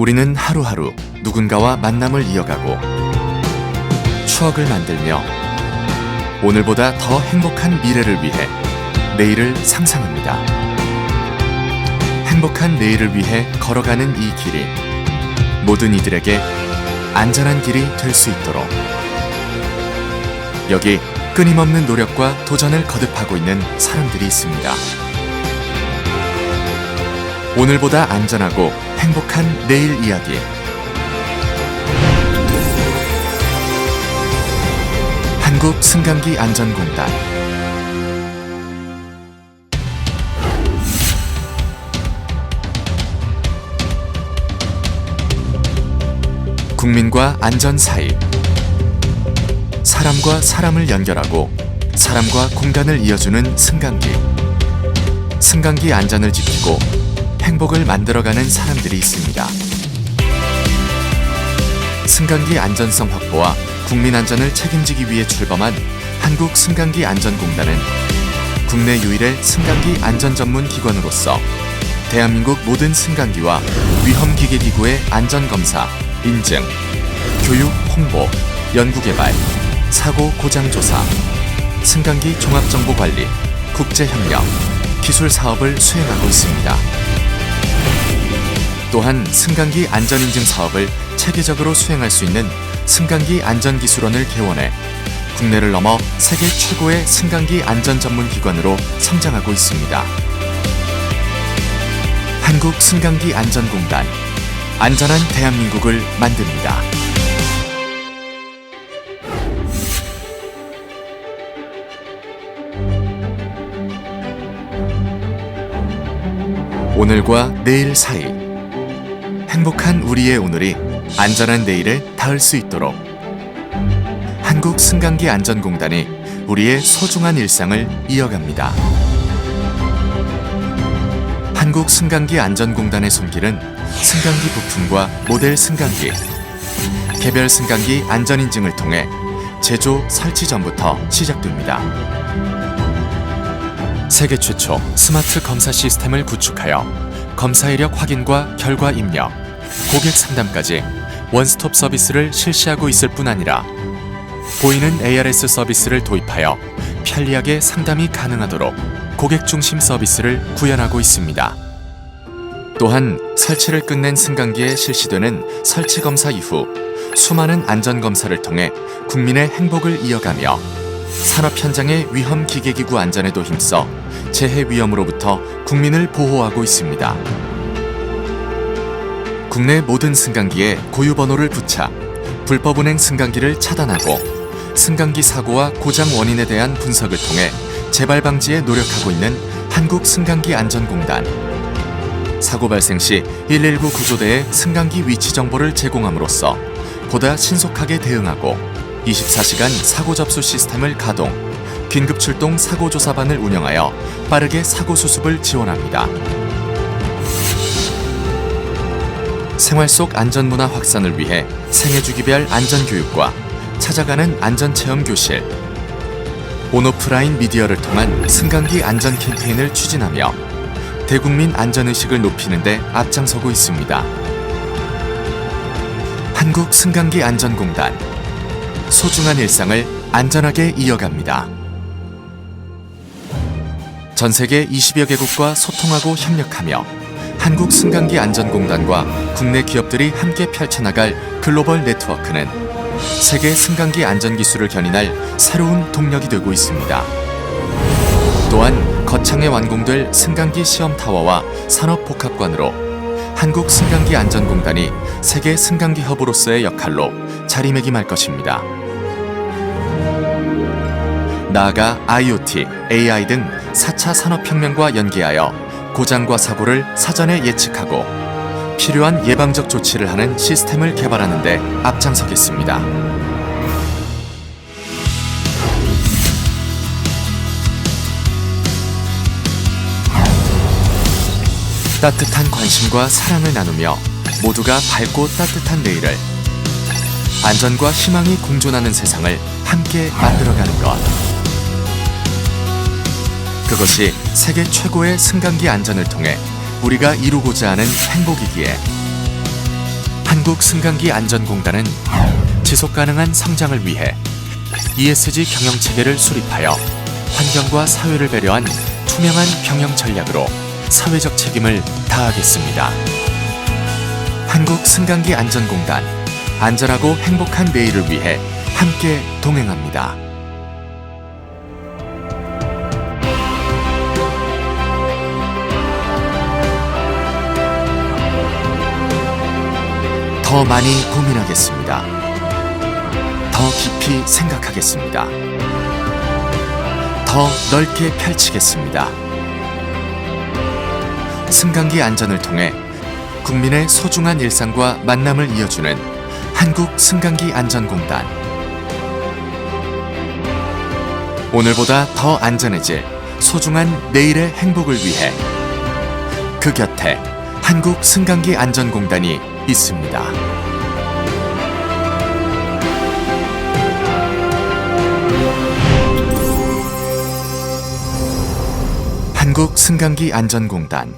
우리는 하루하루 누군가와 만남을 이어가고 추억을 만들며 오늘보다 더 행복한 미래를 위해 내일을 상상합니다. 행복한 내일을 위해 걸어가는 이 길이 모든 이들에게 안전한 길이 될 수 있도록 여기 끊임없는 노력과 도전을 거듭하고 있는 사람들이 있습니다. 오늘보다 안전하고 행복한 내일 이야기. 한국 승강기 안전공단. 국민과 안전 사이. 사람과 사람을 연결하고 사람과 공간을 이어주는 승강기. 승강기 안전을 지키고 행복을 만들어가는 사람들이 있습니다. 승강기 안전성 확보와 국민 안전을 책임지기 위해 출범한 한국 승강기 안전공단은 국내 유일의 승강기 안전 전문 기관으로서 대한민국 모든 승강기와 위험 기계 기구의 안전 검사, 인증, 교육, 홍보, 연구 개발, 사고 고장 조사, 승강기 종합 정보 관리, 국제 협력, 기술 사업을 수행하고 있습니다. 또한 승강기 안전인증 사업을 체계적으로 수행할 수 있는 승강기 안전기술원을 개원해 국내를 넘어 세계 최고의 승강기 안전 전문 기관으로 성장하고 있습니다. 한국 승강기 안전공단 안전한 대한민국을 만듭니다. 오늘과 내일 사이 행복한 우리의 오늘이 안전한 내일에 닿을 수 있도록 한국 승강기 안전공단이 우리의 소중한 일상을 이어갑니다. 한국 승강기 안전공단의 손길은 승강기 부품과 모델 승강기, 개별 승강기 안전인증을 통해 제조 설치 전부터 시작됩니다. 세계 최초 스마트 검사 시스템을 구축하여 검사 이력 확인과 결과 입력, 고객 상담까지 원스톱 서비스를 실시하고 있을 뿐 아니라 보이는 ARS 서비스를 도입하여 편리하게 상담이 가능하도록 고객 중심 서비스를 구현하고 있습니다. 또한 설치를 끝낸 승강기에 실시되는 설치 검사 이후 수많은 안전 검사를 통해 국민의 행복을 이어가며 산업 현장의 위험 기계기구 안전에도 힘써 재해 위험으로부터 국민을 보호하고 있습니다. 국내 모든 승강기에 고유 번호를 부착, 불법 운행 승강기를 차단하고 승강기 사고와 고장 원인에 대한 분석을 통해 재발 방지에 노력하고 있는 한국 승강기 안전공단. 사고 발생 시 119 구조대에 승강기 위치 정보를 제공함으로써 보다 신속하게 대응하고 24시간 사고 접수 시스템을 가동, 긴급 출동 사고 조사반을 운영하여 빠르게 사고 수습을 지원합니다. 생활 속 안전 문화 확산을 위해 생애 주기별 안전 교육과 찾아가는 안전 체험 교실, 온오프라인 미디어를 통한 승강기 안전 캠페인을 추진하며 대국민 안전 의식을 높이는 데 앞장서고 있습니다. 한국 승강기 안전공단 소중한 일상을 안전하게 이어갑니다. 전 세계 20여 개국과 소통하고 협력하며 한국 승강기 안전공단과 국내 기업들이 함께 펼쳐나갈 글로벌 네트워크는 세계 승강기 안전 기술을 견인할 새로운 동력이 되고 있습니다. 또한 거창에 완공될 승강기 시험 타워와 산업 복합관으로 한국 승강기 안전공단이 세계 승강기 허브로서의 역할로 자리매김할 것입니다. 나아가 IoT, AI 등 4차 산업혁명과 연계하여 고장과 사고를 사전에 예측하고 필요한 예방적 조치를 하는 시스템을 개발하는 데 앞장서겠습니다. 따뜻한 관심과 사랑을 나누며 모두가 밝고 따뜻한 내일을 안전과 희망이 공존하는 세상을 함께 만들어가는 것. 그것이 세계 최고의 승강기 안전을 통해 우리가 이루고자 하는 행복이기에 한국 승강기 안전공단은 지속 가능한 성장을 위해 ESG 경영 체계를 수립하여 환경과 사회를 배려한 투명한 경영 전략으로 사회적 책임을 다하겠습니다. 한국 승강기 안전공단 안전하고 행복한 내일을 위해 함께 동행합니다. 더 많이 고민하겠습니다. 더 깊이 생각하겠습니다. 더 넓게 펼치겠습니다. 승강기 안전을 통해 국민의 소중한 일상과 만남을 이어주는 한국 승강기 안전공단. 오늘보다 더 안전해질 소중한 내일의 행복을 위해 그 곁에 한국 승강기 안전공단이 있습니다. 한국 승강기 안전공단